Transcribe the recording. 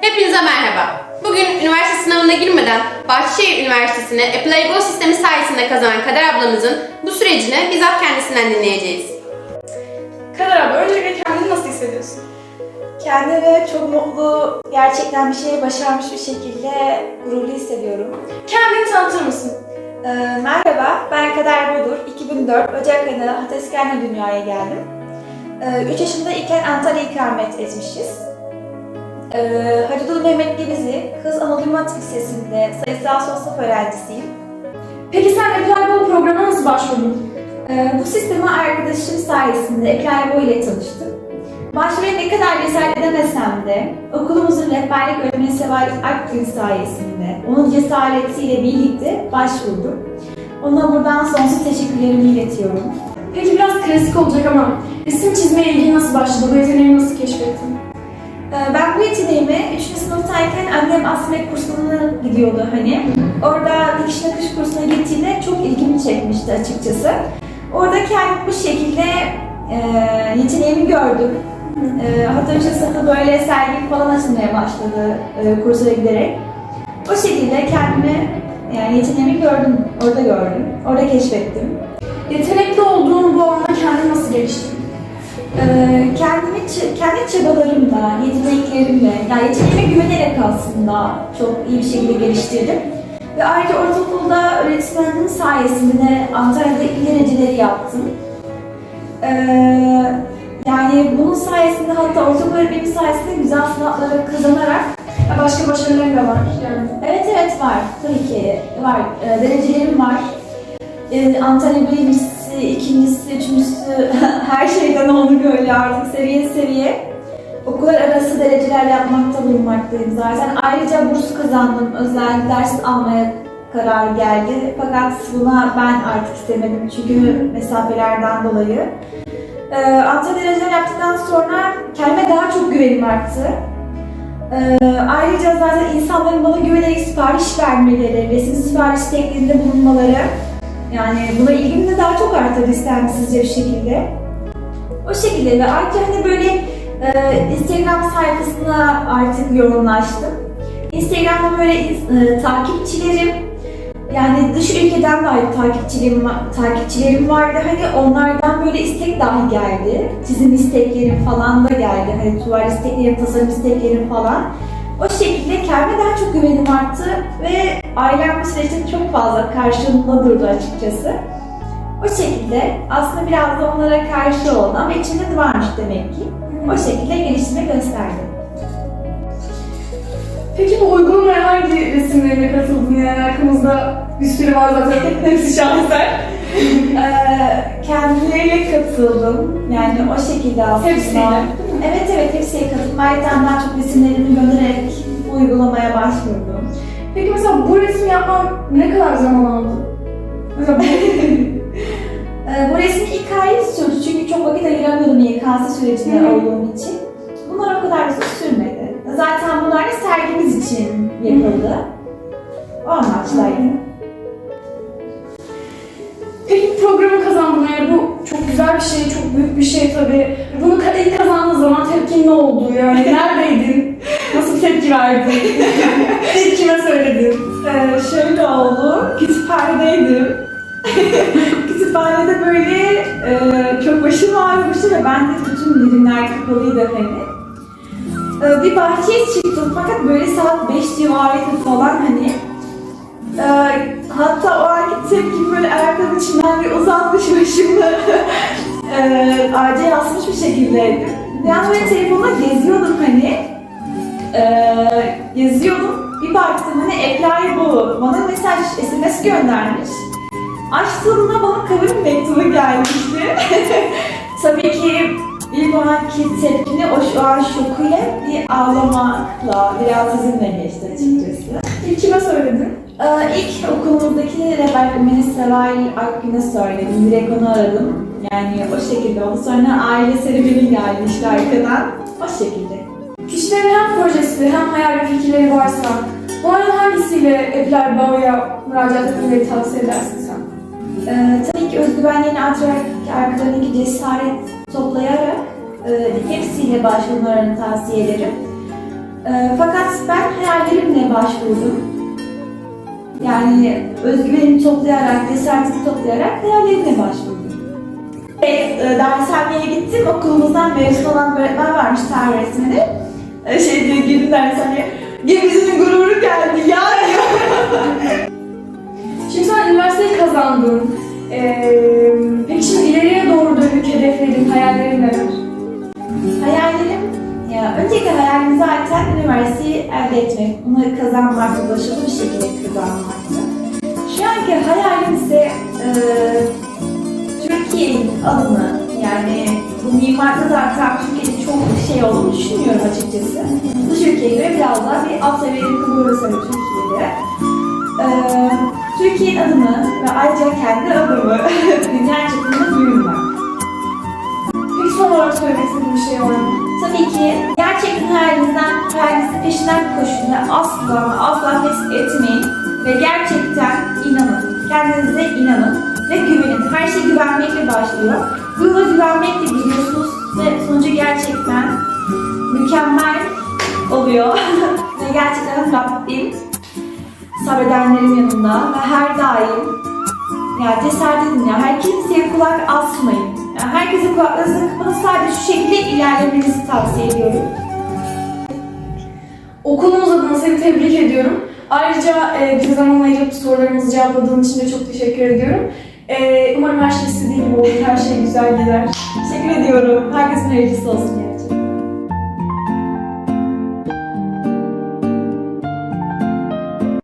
Hepinize merhaba. Bugün üniversite sınavına girmeden Bahçeşehir Üniversitesi'ne Apply Go sistemi sayesinde kazanan Kader ablamızın bu sürecini bizzat kendisinden dinleyeceğiz. Kader abi öncelikle kendini nasıl hissediyorsun? Kendimi çok mutlu, gerçekten bir şeyi başarmış bir şekilde gururlu hissediyorum. Kendini tanıtır mısın? Ee, merhaba, ben Kader Bodur. 2004 Ocak ayında Hatayskent'e dünyaya geldim. 3 yaşında iken Antalya ikamet etmişiz. Ee, Hacıdulu Mehmet Denizli, Kız Anadolu Lisesi'nde sayısal son sınıf öğrencisiyim. Peki sen Apply Go programına nasıl başvurdun? Ee, bu sisteme arkadaşım sayesinde Ekrem ile tanıştım. Başvuruya ne kadar cesaret edemesem de okulumuzun rehberlik öğretmeni Seval Akgün sayesinde onun cesaretiyle birlikte başvurdum. Ona buradan sonsuz teşekkürlerimi iletiyorum. Peki biraz klasik olacak ama resim çizmeye ilgin nasıl başladı? Bu yeteneği nasıl keşfettin? Ee, Ben bu yeteneğimi 3. sınıftayken annem asmet kursuna gidiyordu hani. Orada dikiş nakış kursuna gittiğinde çok ilgimi çekmişti açıkçası. Orada kendim bu şekilde e, yeteneğimi gördüm. E, hatta 3. sınıfta böyle sergi falan açılmaya başladı e, kursa giderek. O şekilde kendimi yani yeteneğimi gördüm, orada gördüm, orada keşfettim. Yetenekli olduğun bu alanda kendini nasıl geliştirdin? Ee, kendimi, kendi çabalarımla, yeteneklerimle, yani yeteneğime güvenerek aslında çok iyi bir şekilde geliştirdim. Ve ayrıca ortaokulda öğretmenliğim sayesinde de Antalya'da dereceleri yaptım. Ee, yani bunun sayesinde hatta ortaokul öğretmenim sayesinde güzel sınavları kazanarak Başka başarıların da var yani. Evet evet var. Tabii ki var. Derecelerim var. Ee, Antalya birincisi, ikincisi, üçüncüsü her şeyden oldu böyle artık seviye seviye. Okullar arası dereceler yapmakta bulunmaktayım zaten. Ayrıca burs kazandım. Özel ders almaya karar geldi. Fakat buna ben artık istemedim çünkü mesafelerden dolayı. Ee, Antalya dereceler yaptıktan sonra kendime daha çok güvenim arttı. Ee, ayrıca zaten insanların bana güvenerek sipariş vermeleri, resim sipariş isteklerinde bulunmaları yani buna ilgim de daha çok arttı istemsizce bir şekilde. O şekilde ve ayrıca hani böyle e, Instagram sayfasına artık yoğunlaştım. Instagram'da böyle e, takipçilerim, yani dış ülkeden dahi takipçilerim, va- takipçilerim vardı. Hani onlardan böyle istek dahi geldi. Çizim isteklerim falan da geldi. Hani tuval isteklerim, tasarım isteklerim falan. O şekilde kendime daha çok güvenim arttı ve ailem bu süreçte çok fazla karşımda durdu açıkçası. O şekilde aslında biraz da onlara karşı oldu ama içimde de varmış demek ki. O şekilde gelişime gösterdim. Peki bu uygulamaya hangi resimlerine katıldın? Yani arkamızda bir sürü var zaten. Hepsi şaheser. Ee, kendileriyle katıldım. Yani o şekilde aslında. Hepsiyle. Evet evet hepsiyle katıldım. Ayrıca daha çok resimlerimi göndererek bu uygulamaya başvurdum. Peki mesela bu resmi yapman ne kadar zaman aldı? Mesela bu Ee, bu resmi ilk ay sürdü çünkü çok vakit ayıramıyordum YKS sürecinde Hı hı. olduğum için. Bunlar o kadar uzun sürmedi. Zaten bunlar da sergimiz için yapıldı. O amaçlaydı. Peki programı kazandın yani bu çok güzel bir şey, çok büyük bir şey tabii. Bunu ka- ilk tepkin ne oldu yani? Neredeydin? Nasıl bir tepki verdin? ilk kime söyledin? Ee, şöyle oldu, kütüphanedeydim. Kütüphanede böyle e, çok başım ağrımıştı ve ben de bütün birimler kapalıydı hani. Ee, bir bahçeye çıktım fakat böyle saat 5 civarıydı falan hani. Ee, hatta o anki tepkim böyle ayakkabı içinden bir uzanmış başımı e, ağaca yasmış bir şekildeydim. An böyle telefonla geziyordum hani. Ee, geziyordum. Bir baktım hani Apply bu. Bana mesaj, SMS göndermiş. Açtığımda bana kabul mektubu gelmişti. Tabii ki ilk anki tepkini o şu an şokuyla bir ağlamakla, biraz hüzünle geçti açıkçası. İlk kime söyledin? Ee, ilk okulumuzdaki rehber öğretmeni Seval Akgün'e söyledim. Direkt onu aradım. Yani o şekilde oldu. Sonra aile serüvenim geldi işte arkadan. O şekilde. Kişilerin hem projesi hem hayal ve fikirleri varsa bunların hangisiyle Apply Bağ'ya müracaat etmeleri tavsiye edersin sen? Ee, tabii ki özgüvenlerini artırarak arkalarındaki cesaret toplayarak e, hepsiyle başvurmalarını tavsiye ederim. Ee, fakat ben hayallerimle başvurdum. Yani özgüvenimi toplayarak, cesaretimi toplayarak hayallerimle başvurdum. Ve e, dershaneye gittim, okulumuzdan mezun olan bir öğretmen varmış tarih öğretmeni. E, şey diyor, girdim dershaneye, gemimizin gururu geldi ya. Şimdi sen üniversiteyi kazandın. Ee, peki şimdi ileriye doğru dönük hedeflerin, hayallerin neler? Hayalim, ya öncelikle hayalim zaten üniversiteyi elde etmek, bunu kazanmak, başarılı bir şekilde kazanmaktı. Şu anki hayalim ise e, Türkiye'nin adını, yani bu mimarda zaten Türkiye'de çok şey olduğunu düşünmüyorum açıkçası. Bu Türkiye'ye göre biraz daha bir alt seviye kurulursa Türkiye'de. E, Türkiye'nin adını ve ayrıca kendi adımı dünya çapında duyurmak. Peki son olarak söylemek istediğin bir şey var? Tabii ki gerçekten hayalinizden, hayalinizin peşinden koşun ve asla asla pes etmeyin. Ve gerçekten inanın. Kendinize inanın ve güvenin. Her şey güvenmekle başlıyor. Bu yola güvenmekle gidiyorsunuz ve sonucu gerçekten mükemmel oluyor. ve gerçekten Rabbim sabredenlerin yanında ve her daim ya cesaret edin ya. Her kimseye kulak asmayın. Yani herkesin kulaklarınızı kapatıp sadece şu şekilde ilerlemenizi tavsiye ediyorum. Okulumuz adına seni tebrik ediyorum. Ayrıca e, bize zaman ayırıp sorularımızı cevapladığın için de çok teşekkür ediyorum. E, umarım her şey istediğin gibi olur, her şey güzel gider. Teşekkür ediyorum. Herkesin hayırlısı olsun. Yani.